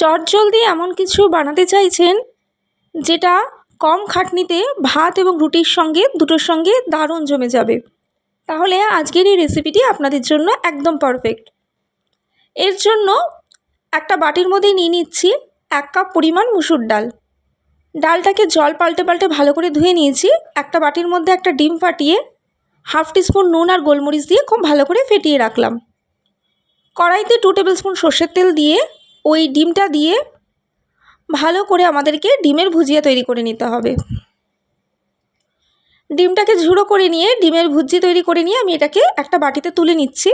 চটজলদি এমন কিছু বানাতে চাইছেন যেটা কম খাটনিতে ভাত এবং রুটির সঙ্গে, দুটোর সঙ্গে দারুণ জমে যাবে। তাহলে আজকের এই রেসিপিটি আপনাদের জন্য একদম পারফেক্ট এর জন্য একটা বাটির মধ্যে নিয়ে নিচ্ছি এক কাপ পরিমাণ মুসুর ডাল। ডালটাকে জল পাল্টে পাল্টে ভালো করে ধুয়ে নিয়েছি। একটা বাটির মধ্যে একটা ডিম ফাটিয়ে হাফ টিস্পুন নুন আর গোলমরিচ দিয়ে খুব ভালো করে ফেটিয়ে রাখলাম। কড়াইতে টু টেবিল স্পুন সর্ষের তেল দিয়ে ওই ডিমটা দিয়ে ভালো করে আমাদেরকে ডিমের ভুজিয়া তৈরি করে নিতে হবে। ডিমটাকে ঝুড়ো করে নিয়ে, ডিমের ভুজি তৈরি করে নিয়ে আমি এটাকে একটা বাটিতে তুলে নিচ্ছি।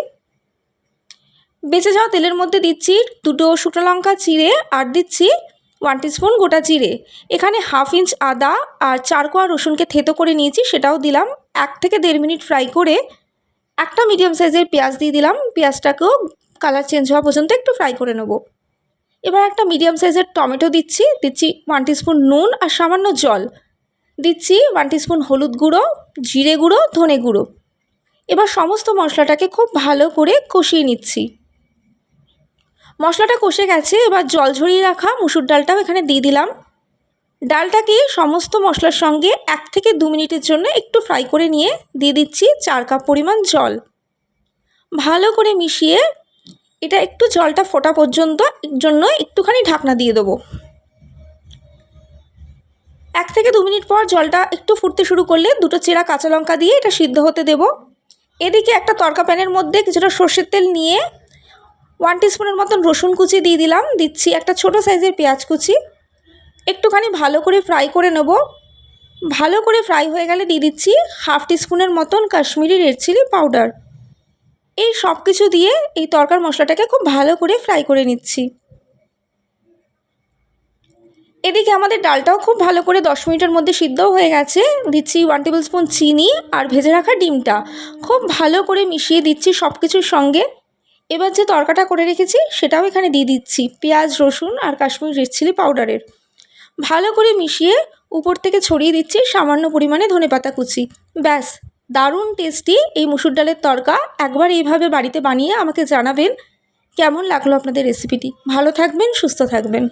বেঁচে যাওয়া তেলের মধ্যে দিচ্ছি দুটো শুকনো লঙ্কা চিড়ে আর দিচ্ছি ওয়ান স্পুন গোটা জিরে এখানে হাফ ইঞ্চ আদা আর চার কোয়া রসুনকে থেতো করে নিয়েছি, সেটাও দিলাম। এক থেকে দেড় মিনিট ফ্রাই করে একটা মিডিয়াম সাইজের পেঁয়াজ দিয়ে দিলাম। পেঁয়াজটাকেও কালার চেঞ্জ হওয়া পর্যন্ত একটু ফ্রাই করে নেব। এবার একটা মিডিয়াম সাইজের টমেটো দিচ্ছি দিচ্ছি ওয়ান স্পুন নুন আর সামান্য জল। দিচ্ছি ওয়ান স্পুন হলুদ গুঁড়ো, জিরে গুঁড়ো, ধনে গুঁড়ো। এবার সমস্ত মশলাটাকে খুব ভালো করে কষিয়ে নিচ্ছি। মশলাটা কষে গেছে, এবার জল ঝরিয়ে রাখা মুসুর ডালটাও এখানে দিয়ে দিলাম। ডালটাকে সমস্ত মশলার সঙ্গে এক থেকে দু মিনিটের জন্য একটু ফ্রাই করে নিয়ে দিয়ে দিচ্ছি চার কাপ পরিমাণ জল। ভালো করে মিশিয়ে এটা একটু জলটা ফোটা পর্যন্ত জন্য একটুখানি ঢাকনা দিয়ে দেবো। এক থেকে দু মিনিট পর জলটা একটু ফুটতে শুরু করলে দুটো চেরা কাঁচা লঙ্কা দিয়ে এটা সিদ্ধ হতে দেব। এদিকে একটা তরকা প্যানের মধ্যে কিছুটা সর্ষের তেল নিয়ে ওয়ান টিস্পুনের মতন রসুন কুচি দিয়ে দিলাম। দিচ্ছি একটা ছোট সাইজের পেঁয়াজ কুচি। একটুখানি ভালো করে ফ্রাই করে নেব। ভালো করে ফ্রাই হয়ে গেলে দিয়ে দিচ্ছি হাফ টিস্পুনের মতন কাশ্মীরি রেড চিলি পাউডার। এই সব কিছু দিয়ে এই তরকার মশলাটাকে খুব ভালো করে ফ্রাই করে নিচ্ছি। এদিকে আমাদের ডালটাও খুব ভালো করে দশ মিনিটের মধ্যে সিদ্ধও হয়ে গেছে। দিচ্ছি ওয়ান টেবিল স্পুন চিনি আর ভেজে রাখা ডিমটা। খুব ভালো করে মিশিয়ে দিচ্ছি সব কিছুর সঙ্গে। এবার যে তরকাটা করে রেখেছি সেটাও এখানে দিয়ে দিচ্ছি। পেঁয়াজ, রসুন আর কাশ্মীর রেড চিলি পাউডারের। ভালো করে মিশিয়ে উপর থেকে ছড়িয়ে দিচ্ছি সামান্য পরিমাণে ধনেপাতা কুচি। ব্যাস দারুণ টেস্টি এই মুসুর ডালের তরকা। একবার এইভাবে বাড়িতে বানিয়ে আমাকে জানাবেন কেমন লাগল আপনাদের রেসিপিটি ভালো থাকবেন, সুস্থ থাকবেন।